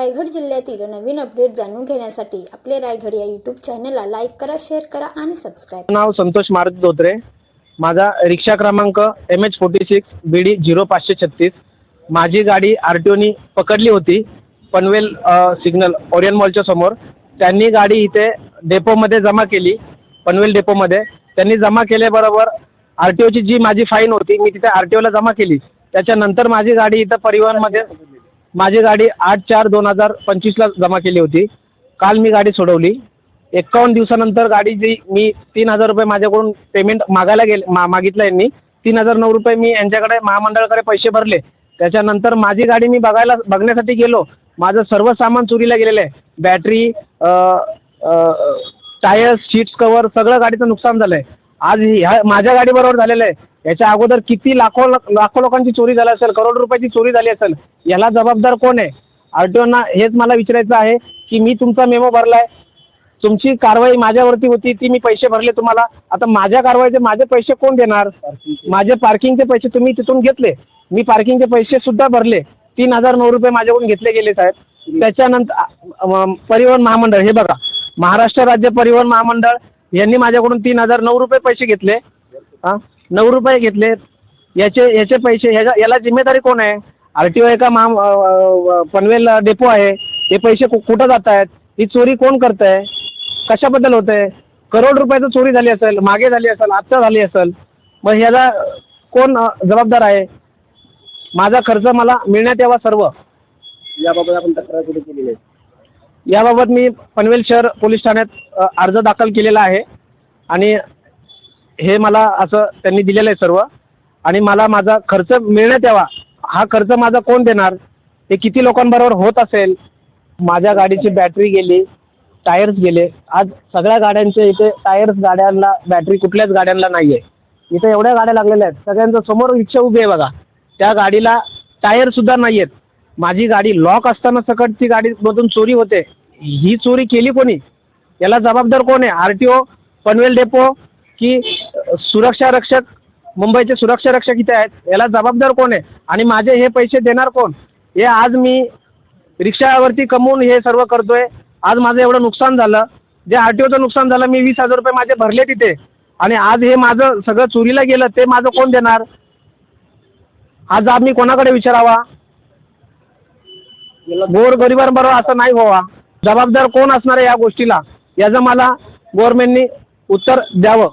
रायगड जिल्ह्यातील नवीन अपडेट जाणून घेण्यासाठी आपले रायगड या यूट्यूब चॅनलला लाईक करा शेअर करा आणि सबस्क्राईब नाव संतोष मारुती धोत्रे. माझा रिक्षा क्रमांक M H forty six B D zero पाचशे छत्तीस. माझी गाडी आर टी ओनी पकडली होती पनवेल सिग्नल ओरियन मॉलच्या समोर. त्यांनी गाडी इथे डेपोमध्ये जमा केली पनवेल डेपोमध्ये त्यांनी जमा केल्याबरोबर आर टी ओची जी माझी फाईन होती मी तिथे आर टी ओला जमा केली. त्याच्यानंतर माझी गाडी इथं परिवहनमध्ये माझी गाडी आठ चार दोन हजार पंचवीसला जमा केली होती. काल मी गाडी सोडवली. एकावन्न दिवसानंतर गाडी जी मी तीन हजार रुपये माझ्याकडून पेमेंट मागायला गेले मा मागितलं यांनी. तीन हजार नऊ रुपये मी यांच्याकडे महामंडळाकडे पैसे भरले. त्याच्यानंतर माझी गाडी मी बघायला बघण्यासाठी गेलो. माझं सर्व सामान चोरीला गेलेलं आहे. बॅटरी टायर्स सीट्स कवर सगळं गाडीचं नुकसान झालं आहे आज ह्या माझ्या गाडीबरोबर झालेलं आहे. याच्या अगोदर किती लाखो लाखो लोकांची चोरी झाली असेल करोडो रुपयाची चोरी झाली असेल याला जबाबदार कोण आहे? आर टी ओना हेच मला विचारायचं आहे की मी तुमचा मेमो भरला आहे तुमची कारवाई माझ्यावरती होती ती मी पैसे भरले तुम्हाला. आता माझ्या कारवाईचे माझे पैसे कोण देणार? माझे पार्किंगचे पैसे तुम्ही तिथून घेतले. मी पार्किंगचे पैसे सुद्धा भरले. तीन हजार नऊ रुपये माझ्याकडून घेतले गेले साहेब. त्याच्यानंतर परिवहन महामंडळ हे बघा. महाराष्ट्र राज्य परिवहन महामंडळ यांनी माझ्याकडून तीन हजार नऊ रुपये पैसे घेतले. हां? नऊ रुपये घेतले याचे याचे पैसे ह्याच्या याला जिम्मेदारी कोण आहे? आर टी ओ आहे का महा पनवेल डेपो आहे. हे पैसे कु कुठं जात आहेत ही चोरी कोण करत आहे कशाबद्दल होतं आहे करोड रुपयाचं चोरी झाली असेल मागे झाली असेल आत्ता झाली असेल मग ह्याला कोण जबाबदार आहे? माझा खर्च मला मिळण्यात यावा सर्व. याबाबत आपण तक्रार कुठे केलेली आहे? याबाबत मी पनवेल शहर पोलीस ठाण्यात अर्ज दाखल केलेला आहे. आणि हे मला असं त्यांनी दिलेलं आहे सर्व. आणि मला माझा खर्च मिळण्यात यावा. हा खर्च माझा कोण देणार? ते किती लोकांबरोबर होत असेल? माझ्या गाडीची बॅटरी गेली टायर्स गेले. आज सगळ्या गाड्यांचे इथे टायर्स गाड्यांना बॅटरी कुठल्याच गाड्यांना नाही आहे इथे एवढ्या गाड्या लागलेल्या आहेत. सगळ्यांचं समोर रिक्षा उभी आहे बघा. त्या गाडीला टायरसुद्धा नाही आहेत माझी गाडी लॉक असताना सकट ती गाडीमधून चोरी होते. ही चोरी केली कोणी? याला जबाबदार कोण आहे? R T O Panvel depot की सुरक्षा रक्षक मुंबईचे सुरक्षा रक्षक इथे आहेत. याला जबाबदार कोण आहे? आणि माझे हे पैसे देणार कोण? हे आज मी रिक्षावरती कमवून हे सर्व करतोय. आज माझं एवढं नुकसान झालं. जे आर टी ओचं नुकसान झालं मी वीस हजार रुपये माझे भरले तिथे. आणि आज हे माझं सगळं चोरीला गेलं ते माझं कोण देणार? हा जाब मी कोणाकडे विचारावा? गोर गरिबांबरोबर असं नाही व्हावा. जबाबदार कोण असणार आहे या गोष्टीला? याचं मला गव्हर्नमेंटनी उत्तर द्यावं.